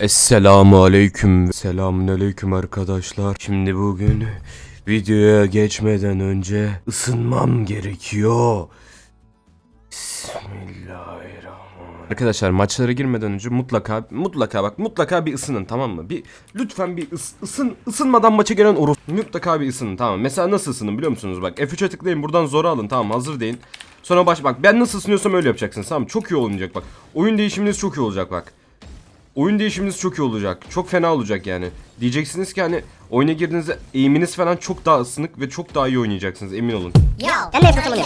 Esselamu aleyküm. Selamun aleyküm arkadaşlar. Şimdi bugün videoya geçmeden önce ısınmam gerekiyor. Bismillahirrahmanirrahim. Arkadaşlar maçlara girmeden önce mutlaka mutlaka bak mutlaka bir ısının tamam mı? Bir lütfen bir ıs, ısın ısınmadan maça gelen oros mutlaka bir ısının tamam? Mesela nasıl ısının biliyor musunuz bak F3'e tıklayın buradan zora alın tamam hazır deyin. Sonra baş bak ben nasıl ısınıyorsam öyle yapacaksınız tamam? Çok iyi olacak bak. Oyun değişiminiz çok iyi olacak bak. Oyun değişiminiz çok iyi olacak. Çok fena olacak yani. Diyeceksiniz ki hani oyuna girdiğinizde eğiminiz falan çok daha ısınık ve çok daha iyi oynayacaksınız emin olun. Ben de yapıyorum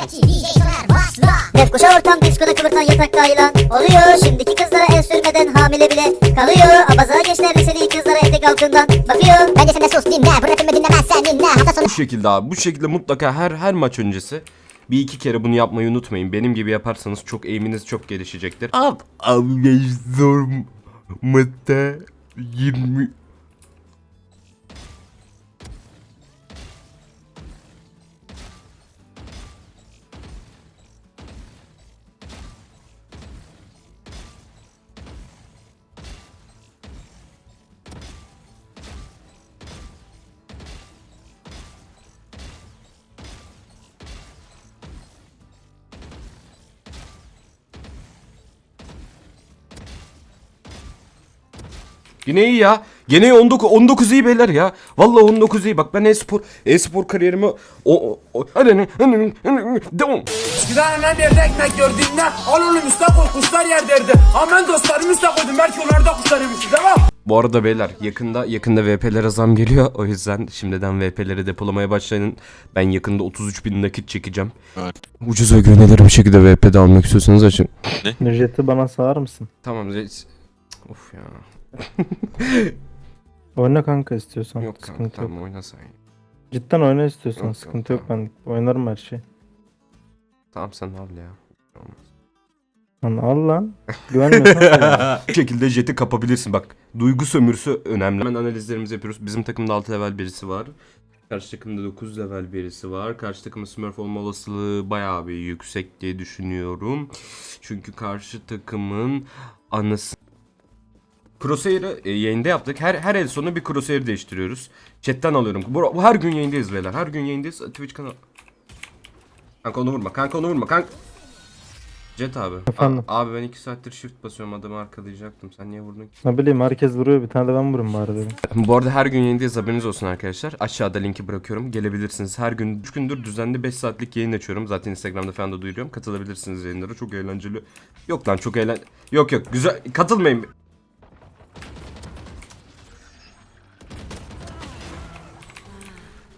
ortam diskoda kıvırtan yatakta ayılan Oluyor şimdiki kızlara el sürmeden hamile bile kalıyor Abaza gençler liseli kızlara etek altından bakıyor Bence sen de sus dinle. Bu rapimi dinlemezsen dinle. Hafta sonu Bu şekilde abi bu şekilde mutlaka her her maç öncesi bir iki kere bunu yapmayı unutmayın. Benim gibi yaparsanız çok eğiminiz çok gelişecektir. Abi abi zor mıtta 20 Yine iyi ya. Gene 19 19 iyi beyler ya. Vallahi 19 iyi. Bak ben e-spor e-spor kariyerimi o o, hani hani devam. Eskiden annem yerde ekmek gördüğünde al müstak koy kuşlar yer derdi. Ama ben dostlarımı koydum belki onlar da kuşlar yemişti devam. Bu arada beyler yakında yakında VP'lere zam geliyor. O yüzden şimdiden VP'leri depolamaya başlayın. Ben yakında 33 bin nakit çekeceğim. Ucuz ve güvenilir bir şekilde VP'de almak istiyorsanız açın. Ücreti bana sağar mısın? Tamam. Of ya. Oyna kanka istiyorsan. Yok kanka sıkıntı yok. tamam oyna sen. Cidden oyna istiyorsan Yok, yok, sıkıntı yok, ben oynarım her şeyi. Tamam sen al ya. Olmaz. Lan al lan. Güvenmiyorsan. Bu şekilde jeti kapabilirsin. Bak duygu sömürüsü önemli. Hemen analizlerimizi yapıyoruz. Bizim takımda 6 level birisi var. Karşı takımda 9 level birisi var. Karşı takımın smurf olma olasılığı bayağı bir yüksek diye düşünüyorum. Çünkü karşı takımın anası... Crosshair'ı e, yayında yaptık. Her her el sonu bir crosshair değiştiriyoruz. Chat'ten alıyorum. Bu, bu her gün yayındayız beyler. Her gün yayındayız. Twitch kanal. Kanka onu vurma. Kanka onu vurma. Kanka. Jet abi. Efendim? A- abi ben 2 saattir shift basıyorum adamı arkalayacaktım. Sen niye vurdun ki? ne bileyim herkes vuruyor bir tane de ben vurayım bari dedim. Bu arada her gün yayındayız haberiniz olsun arkadaşlar. Aşağıda linki bırakıyorum. Gelebilirsiniz. Her gün 3 gündür düzenli 5 saatlik yayın açıyorum. Zaten Instagram'da falan da duyuruyorum. Katılabilirsiniz yayınlara. Çok eğlenceli. Yok lan çok eğlen... Yok yok güzel. Katılmayın.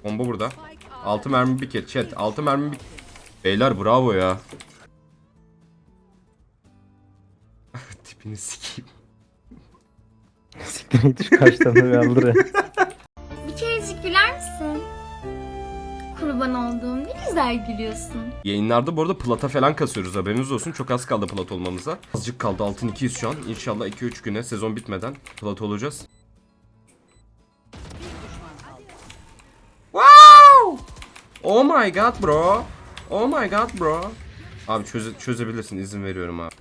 Bomba burada. 6 mermi bir kez. Chat 6 mermi bir... Beyler bravo ya. Tipini sikeyim. Siktir git şu kaşlarını bir aldır ya. Bir kerecik güler misin? Kurban olduğum ne güzel gülüyorsun. Yayınlarda bu arada plata falan kasıyoruz haberiniz olsun. Çok az kaldı plat olmamıza. Azıcık kaldı altın 200 şu an. İnşallah 2-3 güne sezon bitmeden plat olacağız. Oh my god bro. Oh my god bro. Abi çöze çözebilirsin izin veriyorum abi.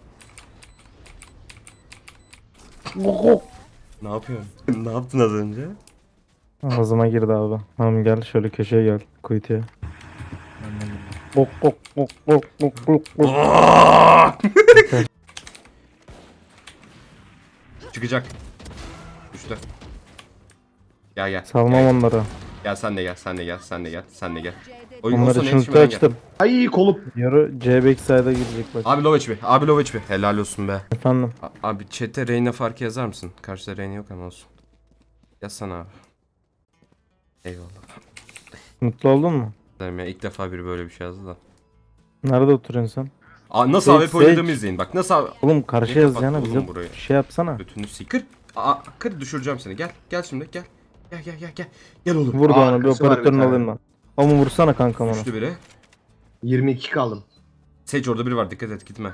ne yapıyorsun? ne yaptın az önce? Ağzıma girdi abi. Tamam gel şöyle köşeye gel kuytuya. Bok bok bok bok bok bok bok. Çıkacak. Düştü. Gel gel. Salmam gel. onları. Gel sen de gel, sen de gel, sen de gel, sen de gel. Oyun Onları gel. açtım. Ay kolum. Yarı CBX side'a girecek bak. Abi low HP, abi low HP. Helal olsun be. Efendim. A- abi chat'e Reyna farkı yazar mısın? Karşıda Reyna yok ama olsun. Yazsana abi. Eyvallah. Mutlu oldun mu? Derim ya ilk defa biri böyle bir şey yazdı da. Nerede oturuyorsun sen? Aa, nasıl AWP oynadığımı izleyin. Bak nasıl abi... Oğlum karşı yazacağına bize burayı? şey yapsana. Götünü sik. Kır. Aa, kır düşüreceğim seni. Gel. Gel şimdi gel. Gel gel gel gel. Gel oğlum. Vur da Aa, onu bir arkası var bir operatörünü tane. alayım lan. Ama vursana kankam onu. Düştü biri. 22 kaldım. Sage orada biri var. Dikkat et gitme.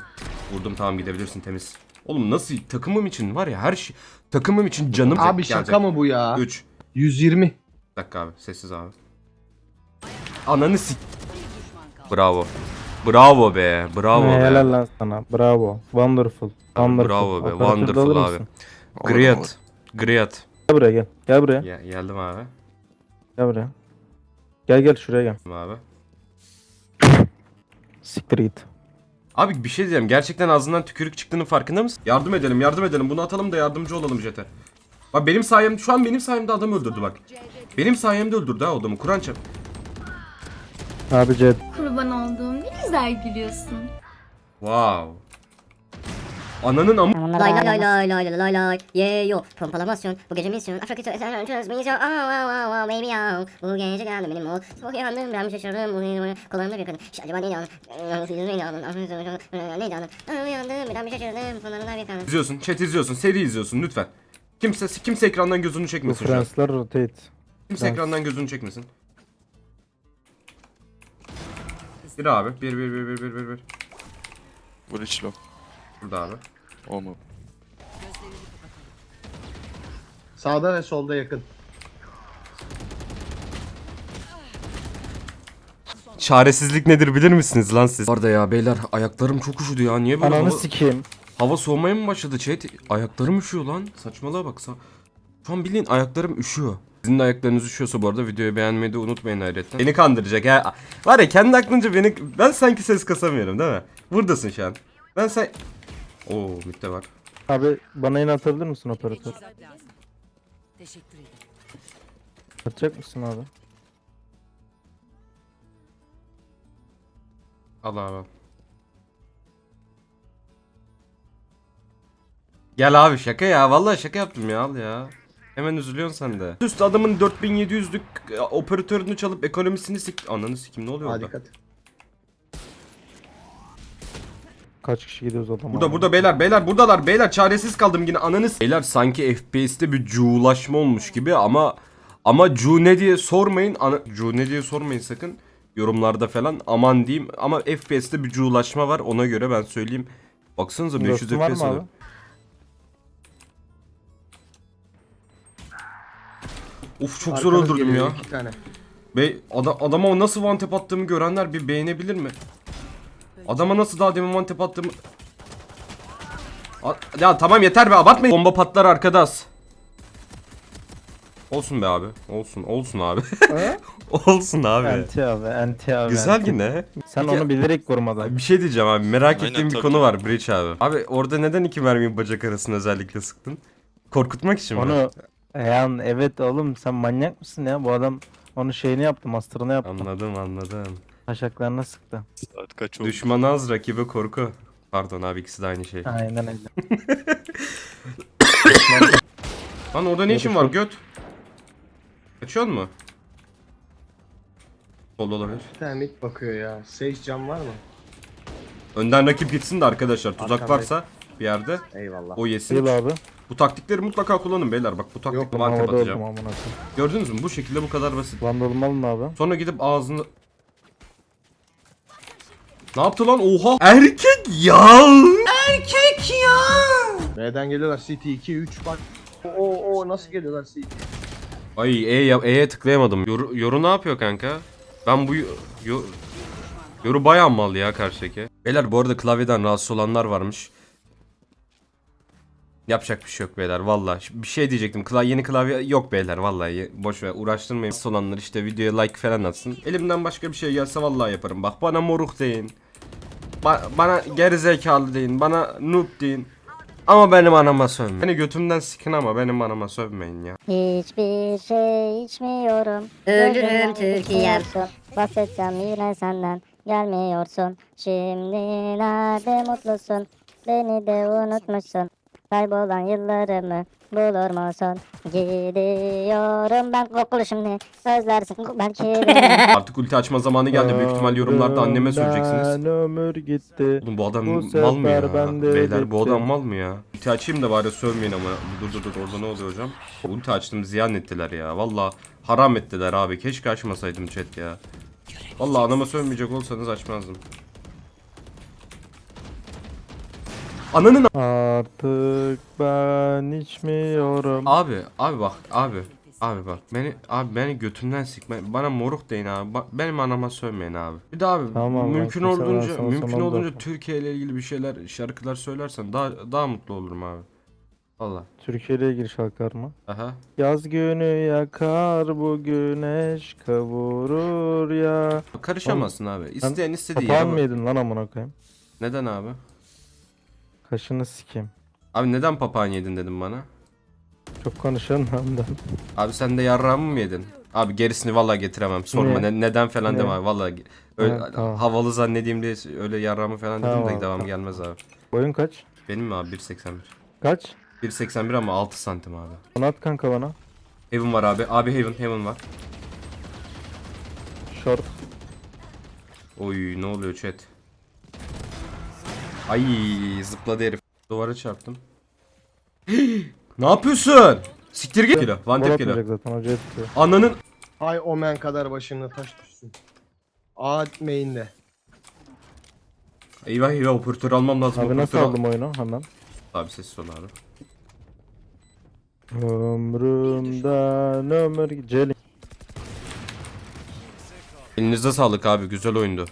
Vurdum tamam gidebilirsin temiz. Oğlum nasıl takımım için var ya her şey takımım için canım Abi şaka mı bu ya? 3 120. Bir dakika abi sessiz abi. Ananı sik. Bravo. Bravo be. Bravo Ne, be. helal lan sana. Bravo. Wonderful. Wonderful. Bravo be. Wonderful alır abi. mısın? Great. Gri at. Gel buraya gel. Gel buraya. Ya, geldim abi. Gel buraya. Gel gel şuraya gel. Geldim abi. Siktir git. Abi bir şey diyeceğim. Gerçekten ağzından tükürük çıktığının farkında mısın? Yardım edelim, yardım edelim. Bunu atalım da yardımcı olalım Jet'e. Bak benim sayemde, şu an benim sayemde adam öldürdü bak. Benim sayemde öldürdü ha adamı. Kur'an çarp. Abi Ced. Kurban olduğum ne güzel gülüyorsun. Wow. Ananın amı... Lay lay lay lay lay lay lay lay Yeah yo Pompalamasyon Bu gece misyon Afro kötü esen önçöz misyon Oh oh oh oh baby oh Bu gece geldi benim o Çok yandım ben şaşırdım Bu kollarımda bir kadın Şş, Acaba neydi anın Neydi anın Neydi anın Uyandım ben şaşırdım Kollarımda bir kadın İzliyorsun, chat izliyorsun, seri izliyorsun lütfen. Kimse kimse ekrandan gözünü çekmesin şu an. Fransızlar rotate. Kimse Frans. ekrandan gözünü çekmesin. Bir abi. Bir bir bir bir bir bir. Burada abi. O mu? Sağda ve solda yakın. Çaresizlik nedir bilir misiniz lan siz? Orada ya beyler ayaklarım çok üşüdü ya. Niye böyle Ananı hava, sikeyim. hava soğumaya mı başladı chat? Ayaklarım üşüyor lan. Saçmalığa baksa. Şu an bildiğin ayaklarım üşüyor. Sizin de ayaklarınız üşüyorsa bu arada videoyu beğenmeyi de unutmayın ayrıca. Beni kandıracak ha. Var ya kendi aklınca beni... Ben sanki ses kasamıyorum değil mi? Buradasın şu an. Ben sen... Oo mitte var. Abi bana yine atabilir misin operatör? Teşekkür ederim. Atacak mısın abi? Al abi. Gel abi şaka ya. Vallahi şaka yaptım ya al ya. Hemen üzülüyorsun sen de. Üst adamın 4700'lük e, operatörünü çalıp ekonomisini sik... Ananı sikim ne oluyor orada? dikkat. Kaç kişi gidiyoruz zaman? Burada burada beyler beyler buradalar beyler çaresiz kaldım yine ananı s- Beyler sanki FPS'te bir cuğulaşma olmuş gibi ama ama cu ne diye sormayın ana, cu ne diye sormayın sakın yorumlarda falan aman diyeyim ama FPS'te bir cuğulaşma var ona göre ben söyleyeyim. Baksanıza 500 Dostun var FPS alıyor. Of çok zor Arkanız öldürdüm geliyor, ya. Be adam, adama nasıl one tap attığımı görenler bir beğenebilir mi? Adama nasıl daha demin one tap attığımı... A- ya tamam yeter be abartmayın. Bomba patlar arkadaş. Olsun be abi. Olsun. Olsun abi. olsun abi. Anti abi, anti abi. Güzel anti. yine. Sen Peki- onu bilerek vurmadın. Bir şey diyeceğim abi. Merak Aynen, ettiğim bir konu var Breach abi. Abi orada neden iki mermiyi bacak arasına özellikle sıktın? Korkutmak için mi? Onu yani evet oğlum sen manyak mısın ya? Bu adam onun şeyini yaptı, master'ını yaptı. Anladım anladım. Taşaklarına sıktı. Saat kaç oldu? Düşman az rakibe korku. Pardon abi ikisi de aynı şey. Aynen öyle. Lan orada ne işin var göt? Kaçıyor mu? Solda olabilir. Bir tane mid bakıyor ya. Sage cam var mı? Önden rakip gitsin de arkadaşlar tuzak Arkandayım. varsa bir yerde Eyvallah. o yesin. Yıl abi. Bu taktikleri mutlaka kullanın beyler bak bu taktikle Yok, marka Havada atacağım. oldum amına koyayım. Gördünüz mü bu şekilde bu kadar basit. Vandalım alın abi. Sonra gidip ağzını... Ne yaptı lan oha? Erkek ya! B'den geliyorlar CT 2 3 bak. Oo oo nasıl geliyorlar CT? Ay E ya- E'ye tıklayamadım. Yoru, yoru ne yapıyor kanka? Ben bu yo- yo- yoru bayağı mal ya karşıdaki. Beyler bu arada klavyeden rahatsız olanlar varmış. Yapacak bir şey yok beyler valla. Bir şey diyecektim. Kla yeni klavye yok beyler vallahi. Boş ver uğraştırmayın. Rahatsız olanlar işte videoya like falan atsın. Elimden başka bir şey gelse vallahi yaparım. Bak bana moruk deyin. Ba- bana gerizekalı deyin. Bana noob deyin. Ama benim anama sövmeyin. Beni götümden sikin ama benim anama sövmeyin ya. Hiçbir şey içmiyorum Ölürüm Türkiye'm. Bahsedeceğim yine senden Gelmiyorsun Şimdi nerede mutlusun Beni de unutmuşsun Kaybolan yıllarımı bulur musun? Gidiyorum ben kokulu şimdi Özlersin belki beni Artık ulti açma zamanı geldi. Büyük ihtimal yorumlarda anneme söyleyeceksiniz. Ben ömür gitti. Oğlum bu adam Bu mal mı ya? Beyler bu adam mal mı ya? Ulti açayım da bari sövmeyin ama. Dur dur dur orada ne oluyor hocam? Ulti açtım ziyan ettiler ya. Valla haram ettiler abi. Keşke açmasaydım chat ya. Valla anama sövmeyecek olsanız açmazdım. Ananın Artık ben içmiyorum. Abi abi bak abi. Abi bak beni abi beni götümden sikme. Bana moruk deyin abi. Bak, benim anama sövmeyin abi. Bir de abi Tamam, mümkün ben kimse olduğunca varsa mümkün sana olduğunca da- Türkiye ile ilgili bir şeyler şarkılar söylersen daha daha mutlu olurum abi. Valla. Türkiye'ye gir şarkı mı? Aha. Yaz günü yakar bu güneş kavurur ya. Karışamazsın abi. İsteyen istediği Papağan yere mı bak- yedin lan amına koyayım? Neden abi? Kaşını sikeyim. Abi neden papağan yedin dedim bana. Çok konuşan ondan. Abi sen de yarrağımı mı yedin? Abi gerisini vallahi getiremem. Sorma Niye? ne, neden falan Niye? deme abi. Vallahi ge- öyle Ha, tamam. havalı zannedeyim diye öyle yarrağımı falan dedim Tamam de devam tamam. gelmez abi. Boyun kaç? Benim mi abi 1.81? Kaç? 1.81 ama 6 santim abi. Onu at kanka bana. Heaven var abi. Abi Heaven, Heaven var. Short. Oy ne oluyor chat? Ay zıpladı herif. Duvara çarptım. ne yapıyorsun? Siktir git. Kilo. One tap kilo. zaten hoca. Ananın. Hay omen kadar başına taş düşsün. A main'de. Eyvah eyvah operatör almam lazım. Abi nasıl operatör al- aldım oyunu hemen? Abi sessiz ol abi. Ömrümden ömür... Celin. Elinize sağlık abi güzel oyundu.